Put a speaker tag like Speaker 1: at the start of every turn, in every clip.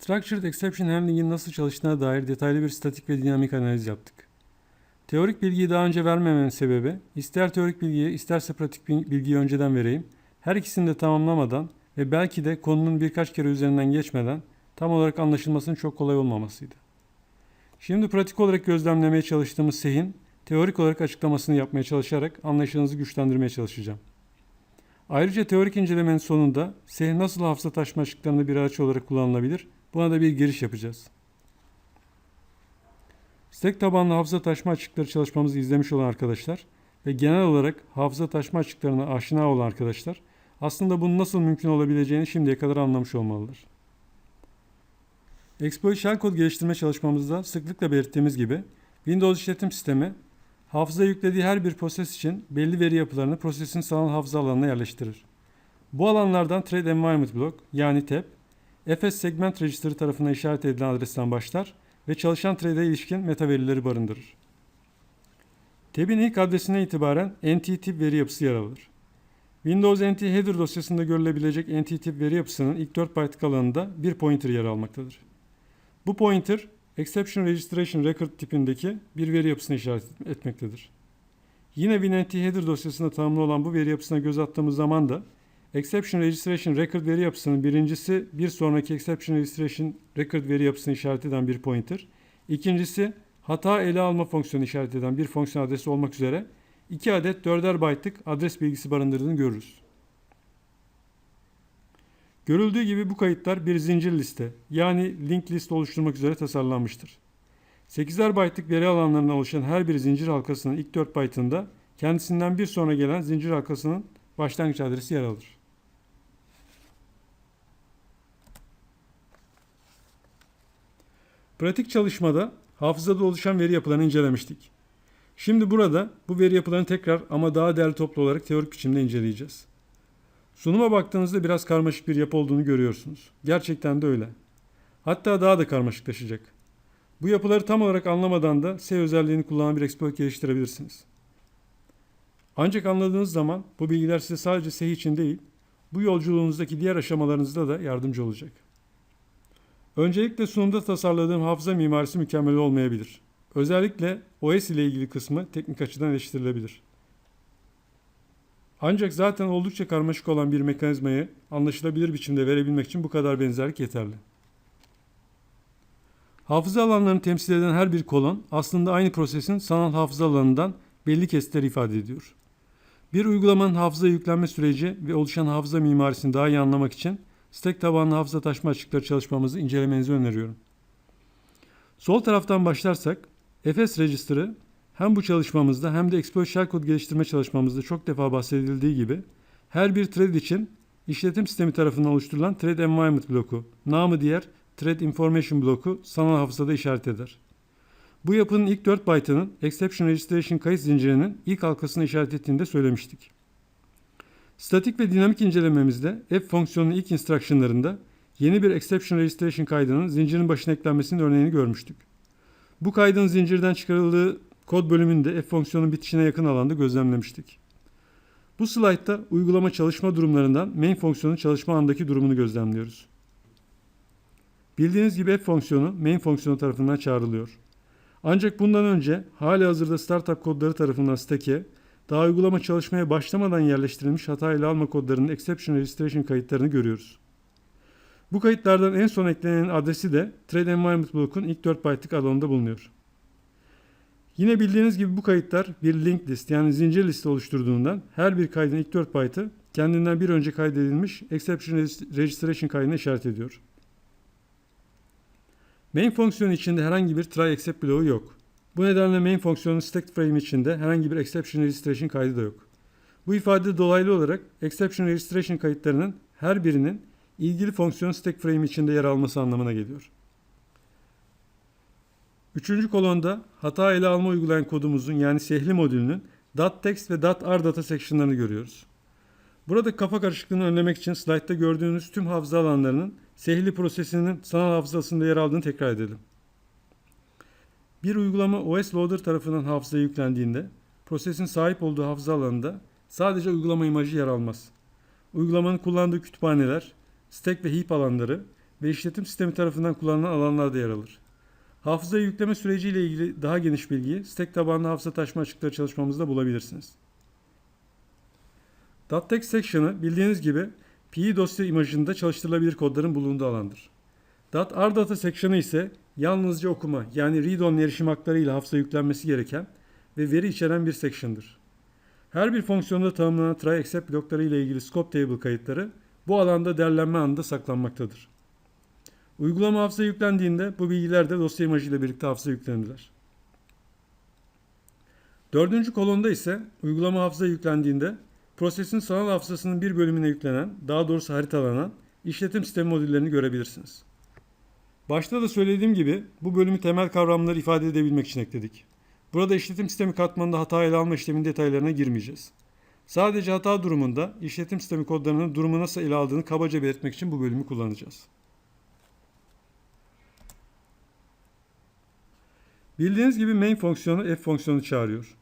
Speaker 1: Structured Exception Handling'in nasıl çalıştığına dair detaylı bir statik ve dinamik analiz yaptık. Teorik bilgiyi daha önce vermememin sebebi, ister teorik bilgiyi isterse pratik bil- bilgiyi önceden vereyim, her ikisini de tamamlamadan ve belki de konunun birkaç kere üzerinden geçmeden tam olarak anlaşılmasının çok kolay olmamasıydı. Şimdi pratik olarak gözlemlemeye çalıştığımız sehin, teorik olarak açıklamasını yapmaya çalışarak anlayışınızı güçlendirmeye çalışacağım. Ayrıca teorik incelemenin sonunda seh nasıl hafıza taşıma açıklarında bir araç olarak kullanılabilir buna da bir giriş yapacağız. Stack tabanlı hafıza taşıma açıkları çalışmamızı izlemiş olan arkadaşlar ve genel olarak hafıza taşıma açıklarına aşina olan arkadaşlar aslında bunun nasıl mümkün olabileceğini şimdiye kadar anlamış olmalıdır. Exploit Shell kod geliştirme çalışmamızda sıklıkla belirttiğimiz gibi Windows işletim sistemi hafıza yüklediği her bir proses için belli veri yapılarını prosesin sanal hafıza alanına yerleştirir. Bu alanlardan Thread Environment Block yani TEP, FS Segment Register tarafından işaret edilen adresten başlar ve çalışan thread'e ilişkin meta verileri barındırır. TEB'in ilk adresine itibaren NT tip veri yapısı yer alır. Windows NT header dosyasında görülebilecek NT tip veri yapısının ilk 4 byte'lık alanında bir pointer yer almaktadır. Bu pointer Exception Registration Record tipindeki bir veri yapısını işaret etmektedir. Yine WinNT header dosyasında tanımlı olan bu veri yapısına göz attığımız zaman da Exception Registration Record veri yapısının birincisi bir sonraki Exception Registration Record veri yapısını işaret eden bir pointer, ikincisi hata ele alma fonksiyonu işaret eden bir fonksiyon adresi olmak üzere 2 adet 4'er byte'lık adres bilgisi barındırdığını görürüz. Görüldüğü gibi bu kayıtlar bir zincir liste yani link list oluşturmak üzere tasarlanmıştır. 8'er byte'lık veri alanlarından oluşan her bir zincir halkasının ilk 4 byte'ında kendisinden bir sonra gelen zincir halkasının başlangıç adresi yer alır. Pratik çalışmada hafızada oluşan veri yapılarını incelemiştik. Şimdi burada bu veri yapılarını tekrar ama daha değerli toplu olarak teorik biçimde inceleyeceğiz. Sunuma baktığınızda biraz karmaşık bir yapı olduğunu görüyorsunuz. Gerçekten de öyle. Hatta daha da karmaşıklaşacak. Bu yapıları tam olarak anlamadan da S özelliğini kullanan bir exploit geliştirebilirsiniz. Ancak anladığınız zaman bu bilgiler size sadece S için değil, bu yolculuğunuzdaki diğer aşamalarınızda da yardımcı olacak. Öncelikle sunumda tasarladığım hafıza mimarisi mükemmel olmayabilir. Özellikle OS ile ilgili kısmı teknik açıdan eleştirilebilir. Ancak zaten oldukça karmaşık olan bir mekanizmayı anlaşılabilir biçimde verebilmek için bu kadar benzerlik yeterli. Hafıza alanlarını temsil eden her bir kolon aslında aynı prosesin sanal hafıza alanından belli kesitler ifade ediyor. Bir uygulamanın hafıza yüklenme süreci ve oluşan hafıza mimarisini daha iyi anlamak için stack tabanlı hafıza taşıma açıkları çalışmamızı incelemenizi öneriyorum. Sol taraftan başlarsak FS Register'ı hem bu çalışmamızda hem de Exploit Shell kod geliştirme çalışmamızda çok defa bahsedildiği gibi her bir thread için işletim sistemi tarafından oluşturulan Thread Environment bloku, namı diğer Thread Information bloku sanal hafızada işaret eder. Bu yapının ilk 4 byte'ının Exception Registration kayıt zincirinin ilk halkasını işaret ettiğini de söylemiştik. Statik ve dinamik incelememizde f fonksiyonunun ilk instructionlarında yeni bir Exception Registration kaydının zincirin başına eklenmesinin örneğini görmüştük. Bu kaydın zincirden çıkarıldığı kod bölümünde f fonksiyonun bitişine yakın alanda gözlemlemiştik. Bu slaytta uygulama çalışma durumlarından main fonksiyonun çalışma andaki durumunu gözlemliyoruz. Bildiğiniz gibi f fonksiyonu main fonksiyonu tarafından çağrılıyor. Ancak bundan önce hali hazırda startup kodları tarafından stack'e daha uygulama çalışmaya başlamadan yerleştirilmiş hata ile alma kodlarının exception registration kayıtlarını görüyoruz. Bu kayıtlardan en son eklenen adresi de thread environment block'un ilk 4 byte'lık alanında bulunuyor. Yine bildiğiniz gibi bu kayıtlar bir linked list yani zincir liste oluşturduğundan her bir kaydın ilk 4 byte'ı kendinden bir önce kaydedilmiş exception registration kaydına işaret ediyor. Main fonksiyonu içinde herhangi bir try except bloğu yok. Bu nedenle main fonksiyonun stack frame içinde herhangi bir exception registration kaydı da yok. Bu ifade dolaylı olarak exception registration kayıtlarının her birinin ilgili fonksiyon stack frame içinde yer alması anlamına geliyor. Üçüncü kolonda hata ele alma uygulayan kodumuzun yani sehli modülünün .text ve .r data section'larını görüyoruz. Burada kafa karışıklığını önlemek için slaytta gördüğünüz tüm hafıza alanlarının sehli prosesinin sanal hafızasında yer aldığını tekrar edelim. Bir uygulama OS Loader tarafından hafızaya yüklendiğinde prosesin sahip olduğu hafıza alanında sadece uygulama imajı yer almaz. Uygulamanın kullandığı kütüphaneler, stack ve heap alanları ve işletim sistemi tarafından kullanılan alanlarda yer alır. Hafızayı yükleme süreciyle ilgili daha geniş bilgiyi stack tabanlı hafıza taşıma açıkları çalışmamızda bulabilirsiniz. .text section'ı bildiğiniz gibi PI dosya imajında çalıştırılabilir kodların bulunduğu alandır. .rdata section'ı ise yalnızca okuma yani read-only erişim hakları ile hafıza yüklenmesi gereken ve veri içeren bir section'dır. Her bir fonksiyonda tanımlanan try except blokları ile ilgili scope table kayıtları bu alanda derlenme anında saklanmaktadır. Uygulama hafıza yüklendiğinde bu bilgiler de dosya imajı ile birlikte hafıza yüklenirler. Dördüncü kolonda ise uygulama hafıza yüklendiğinde prosesin sanal hafızasının bir bölümüne yüklenen, daha doğrusu haritalanan işletim sistemi modüllerini görebilirsiniz. Başta da söylediğim gibi bu bölümü temel kavramları ifade edebilmek için ekledik. Burada işletim sistemi katmanında hata ele alma işleminin detaylarına girmeyeceğiz. Sadece hata durumunda işletim sistemi kodlarının durumu nasıl ele aldığını kabaca belirtmek için bu bölümü kullanacağız. Bildiğiniz gibi main fonksiyonu f fonksiyonu çağırıyor.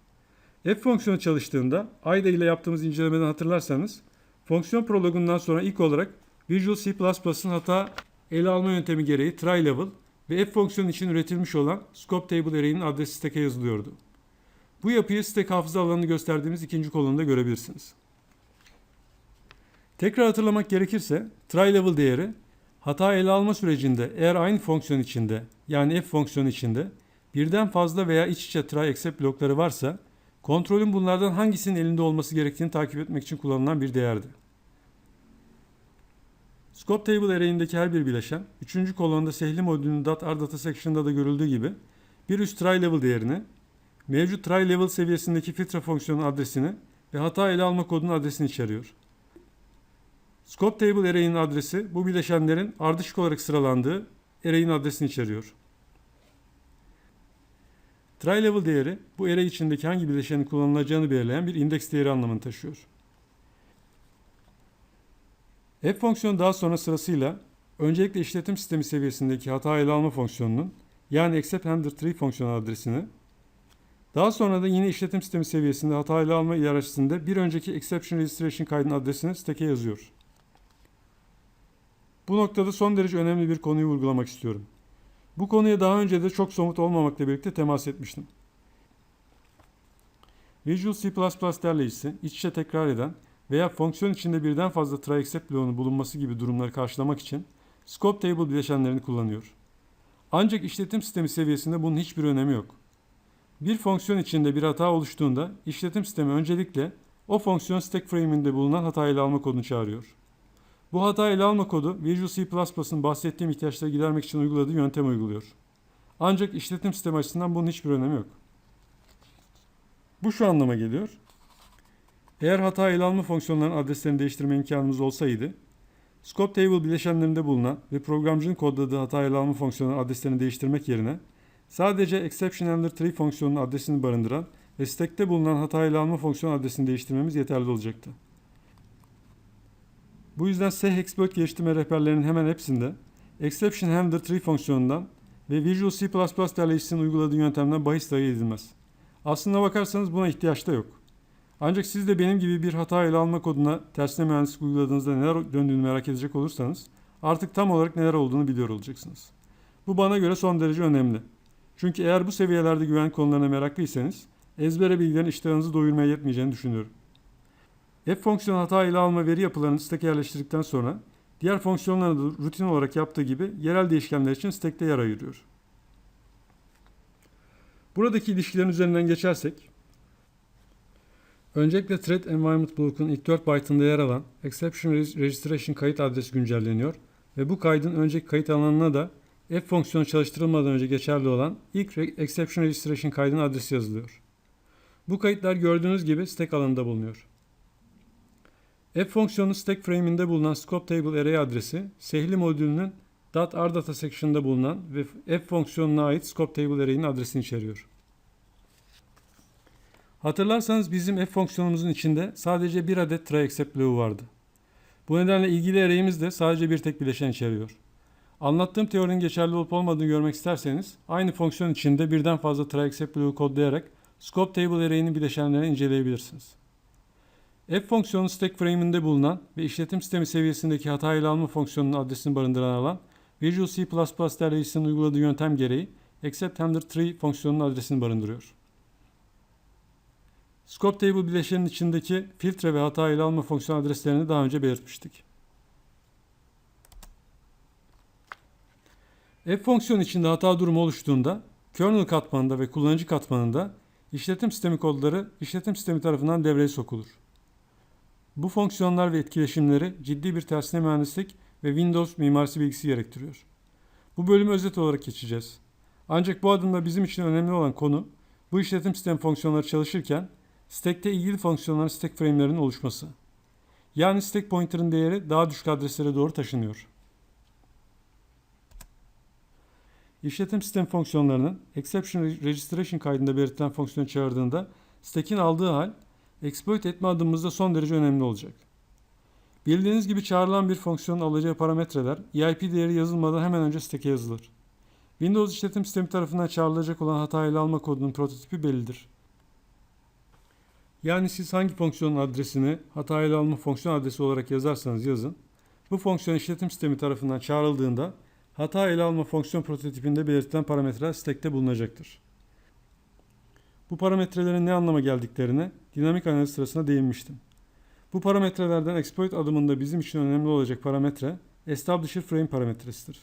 Speaker 1: F fonksiyonu çalıştığında AYDA ile yaptığımız incelemeden hatırlarsanız fonksiyon prologundan sonra ilk olarak Visual C++'ın hata ele alma yöntemi gereği try level ve f fonksiyonu için üretilmiş olan scope table array'inin adresi stack'e yazılıyordu. Bu yapıyı stack hafıza alanını gösterdiğimiz ikinci kolonda görebilirsiniz. Tekrar hatırlamak gerekirse try level değeri hata ele alma sürecinde eğer aynı fonksiyon içinde yani f fonksiyonu içinde birden fazla veya iç içe try except blokları varsa kontrolün bunlardan hangisinin elinde olması gerektiğini takip etmek için kullanılan bir değerdi. Scope Table array'indeki her bir bileşen, 3. kolonda sehli modülünün .r data section'da da görüldüğü gibi bir üst try level değerini, mevcut try level seviyesindeki filtre fonksiyonun adresini ve hata ele alma kodunun adresini içeriyor. Scope Table array'inin adresi bu bileşenlerin ardışık olarak sıralandığı array'in adresini içeriyor. Try level değeri bu array içindeki hangi bileşenin kullanılacağını belirleyen bir indeks değeri anlamını taşıyor. F fonksiyonu daha sonra sırasıyla öncelikle işletim sistemi seviyesindeki hata ele alma fonksiyonunun yani except handler tree fonksiyonu adresini daha sonra da yine işletim sistemi seviyesinde hata ele alma hiyerarşisinde bir önceki exception registration kaydının adresini stack'e yazıyor. Bu noktada son derece önemli bir konuyu vurgulamak istiyorum. Bu konuya daha önce de çok somut olmamakla birlikte temas etmiştim. Visual C++ derleyicisi iç içe tekrar eden veya fonksiyon içinde birden fazla try except bloğunun bulunması gibi durumları karşılamak için scope table bileşenlerini kullanıyor. Ancak işletim sistemi seviyesinde bunun hiçbir önemi yok. Bir fonksiyon içinde bir hata oluştuğunda işletim sistemi öncelikle o fonksiyon stack frame'inde bulunan hata ele alma kodunu çağırıyor. Bu hata ele alma kodu Visual C++'ın bahsettiğim ihtiyaçları gidermek için uyguladığı yöntem uyguluyor. Ancak işletim sistemi açısından bunun hiçbir önemi yok. Bu şu anlama geliyor. Eğer hata ele alma fonksiyonlarının adreslerini değiştirme imkanımız olsaydı, scope table bileşenlerinde bulunan ve programcının kodladığı hata ele alma fonksiyonunun adreslerini değiştirmek yerine sadece exception handler tree fonksiyonunun adresini barındıran ve stack'te bulunan hata ele alma fonksiyonu adresini değiştirmemiz yeterli olacaktı. Bu yüzden SEH exploit geliştirme rehberlerinin hemen hepsinde exception handler tree fonksiyonundan ve Visual C++ derleyicisinin uyguladığı yöntemden bahis dahi edilmez. Aslına bakarsanız buna ihtiyaç da yok. Ancak siz de benim gibi bir hata ele alma koduna tersine mühendislik uyguladığınızda neler döndüğünü merak edecek olursanız artık tam olarak neler olduğunu biliyor olacaksınız. Bu bana göre son derece önemli. Çünkü eğer bu seviyelerde güvenlik konularına meraklıysanız ezbere bilgilerin iştahınızı doyurmaya yetmeyeceğini düşünüyorum. F fonksiyonu hata ele alma veri yapılarını stack'e yerleştirdikten sonra diğer fonksiyonlarına da rutin olarak yaptığı gibi yerel değişkenler için stack'te yer ayırıyor. Buradaki ilişkilerin üzerinden geçersek Öncelikle Thread Environment Block'un ilk 4 byte'ında yer alan Exception Registration kayıt adresi güncelleniyor ve bu kaydın önceki kayıt alanına da F fonksiyonu çalıştırılmadan önce geçerli olan ilk Exception Registration kaydının adresi yazılıyor. Bu kayıtlar gördüğünüz gibi stack alanında bulunuyor. F fonksiyonu stack frame'inde bulunan scope table array adresi sehli modülünün .rdata section'da bulunan ve F fonksiyonuna ait scope table array'in adresini içeriyor. Hatırlarsanız bizim f fonksiyonumuzun içinde sadece bir adet try except bloğu vardı. Bu nedenle ilgili array'imiz de sadece bir tek bileşen içeriyor. Anlattığım teorinin geçerli olup olmadığını görmek isterseniz aynı fonksiyon içinde birden fazla try except bloğu kodlayarak scope table array'inin bileşenlerini inceleyebilirsiniz. F fonksiyonu stack frame'inde bulunan ve işletim sistemi seviyesindeki hata ile alma fonksiyonunun adresini barındıran alan Visual C++ derleyicisinin uyguladığı yöntem gereği accept handler tree fonksiyonunun adresini barındırıyor. Scope table bileşenin içindeki filtre ve hata ele alma fonksiyon adreslerini daha önce belirtmiştik. F fonksiyonu içinde hata durumu oluştuğunda kernel katmanında ve kullanıcı katmanında işletim sistemi kodları işletim sistemi tarafından devreye sokulur. Bu fonksiyonlar ve etkileşimleri ciddi bir tersine mühendislik ve Windows mimarisi bilgisi gerektiriyor. Bu bölümü özet olarak geçeceğiz. Ancak bu adımda bizim için önemli olan konu bu işletim sistemi fonksiyonları çalışırken stack'te ilgili fonksiyonların stack frame'lerinin oluşması. Yani stack pointer'ın değeri daha düşük adreslere doğru taşınıyor. İşletim sistemi fonksiyonlarının exception registration kaydında belirtilen fonksiyonu çağırdığında stack'in aldığı hal exploit etme adımımızda son derece önemli olacak. Bildiğiniz gibi çağrılan bir fonksiyonun alacağı parametreler EIP değeri yazılmadan hemen önce stack'e yazılır. Windows işletim sistemi tarafından çağrılacak olan hata ele alma kodunun prototipi bellidir. Yani siz hangi fonksiyonun adresini hata ele alma fonksiyon adresi olarak yazarsanız yazın, bu fonksiyon işletim sistemi tarafından çağrıldığında hata ele alma fonksiyon prototipinde belirtilen parametreler stack'te bulunacaktır. Bu parametrelerin ne anlama geldiklerine dinamik analiz sırasında değinmiştim. Bu parametrelerden exploit adımında bizim için önemli olacak parametre establisher frame parametresidir.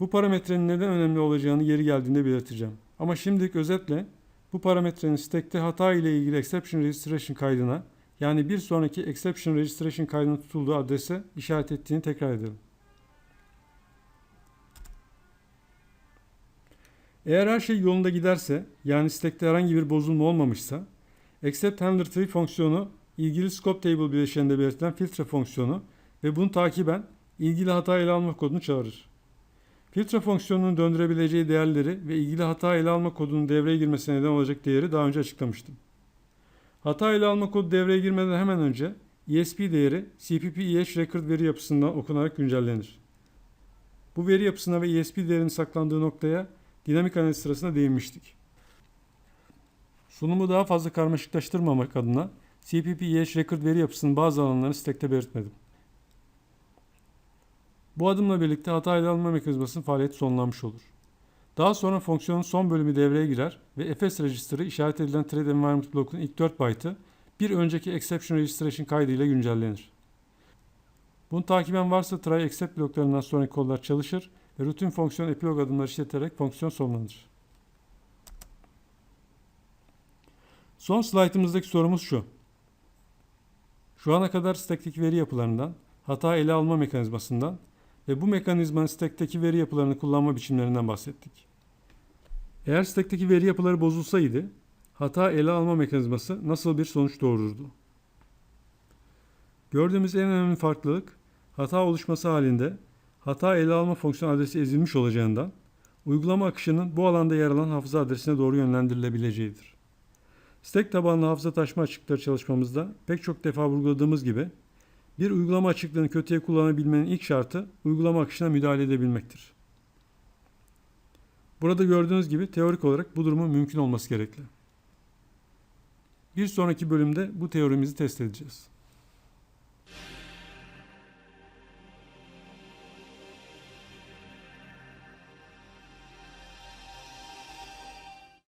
Speaker 1: Bu parametrenin neden önemli olacağını yeri geldiğinde belirteceğim. Ama şimdilik özetle bu parametrenin stack'te hata ile ilgili exception registration kaydına yani bir sonraki exception registration kaydının tutulduğu adrese işaret ettiğini tekrar edelim. Eğer her şey yolunda giderse yani stack'te herhangi bir bozulma olmamışsa accept handler tree fonksiyonu ilgili scope table bileşeninde belirtilen filtre fonksiyonu ve bunu takiben ilgili hata ele alma kodunu çağırır. Filtre fonksiyonunun döndürebileceği değerleri ve ilgili hata ele alma kodunun devreye girmesine neden olacak değeri daha önce açıklamıştım. Hata ele alma kodu devreye girmeden hemen önce ESP değeri CPP EH record veri yapısından okunarak güncellenir. Bu veri yapısına ve ESP değerinin saklandığı noktaya dinamik analiz sırasında değinmiştik. Sunumu daha fazla karmaşıklaştırmamak adına CPP EH record veri yapısının bazı alanlarını stack'te belirtmedim. Bu adımla birlikte hata ele alma mekanizmasının faaliyeti sonlanmış olur. Daha sonra fonksiyonun son bölümü devreye girer ve FS register'ı işaret edilen thread environment block'un ilk 4 byte'ı bir önceki exception registration kaydıyla güncellenir. Bunu takiben varsa try except bloklarından sonraki kodlar çalışır ve rutin fonksiyon epilog adımları işleterek fonksiyon sonlanır. Son slaytımızdaki sorumuz şu. Şu ana kadar stack'teki veri yapılarından, hata ele alma mekanizmasından ve bu mekanizmanın stack'teki veri yapılarını kullanma biçimlerinden bahsettik. Eğer stack'teki veri yapıları bozulsaydı, hata ele alma mekanizması nasıl bir sonuç doğururdu? Gördüğümüz en önemli farklılık, hata oluşması halinde hata ele alma fonksiyon adresi ezilmiş olacağından, uygulama akışının bu alanda yer alan hafıza adresine doğru yönlendirilebileceğidir. Stack tabanlı hafıza taşıma açıkları çalışmamızda pek çok defa vurguladığımız gibi bir uygulama açıklığını kötüye kullanabilmenin ilk şartı uygulama akışına müdahale edebilmektir. Burada gördüğünüz gibi teorik olarak bu durumun mümkün olması gerekli. Bir sonraki bölümde bu teorimizi test edeceğiz.